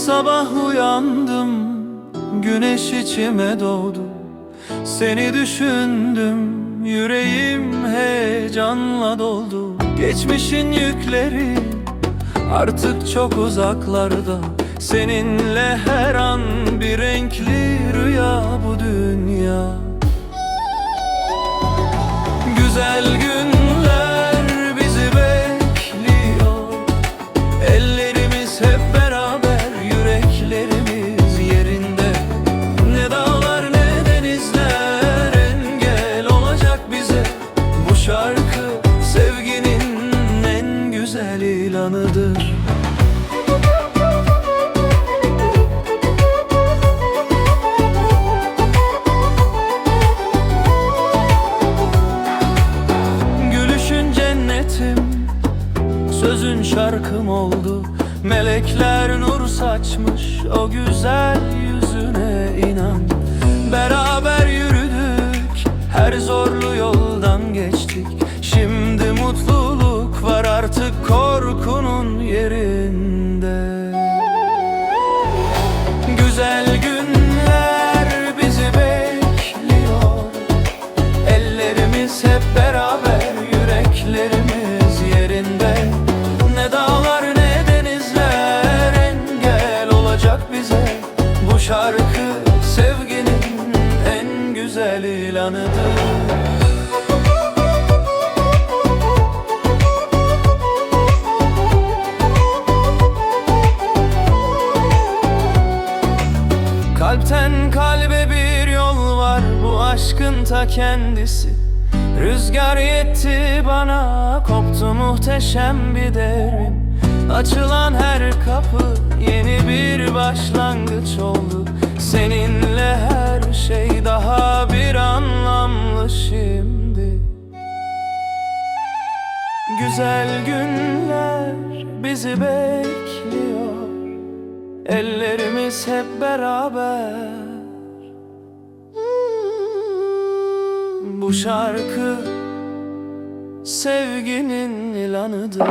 sabah uyandım Güneş içime doğdu. Seni düşündüm Yüreğim heyecanla doldu. Geçmişin yükleri Artık çok uzaklarda. Seninle her an bir renkli rüya bu dünya güzel ilanıdır. Gülüşün cennetim Sözün şarkım oldu. Melekler nur saçmış O güzel güzel ilanıdır. Kalpten kalbe bir yol var bu aşkın ta kendisi. Rüzgar yetti bana koptu muhteşem bir devrim Açılan her kapı yeni bir başlangıç oldu Güzel günler bizi bekliyor. Ellerimiz hep beraber. Bu şarkı sevginin ilanıdır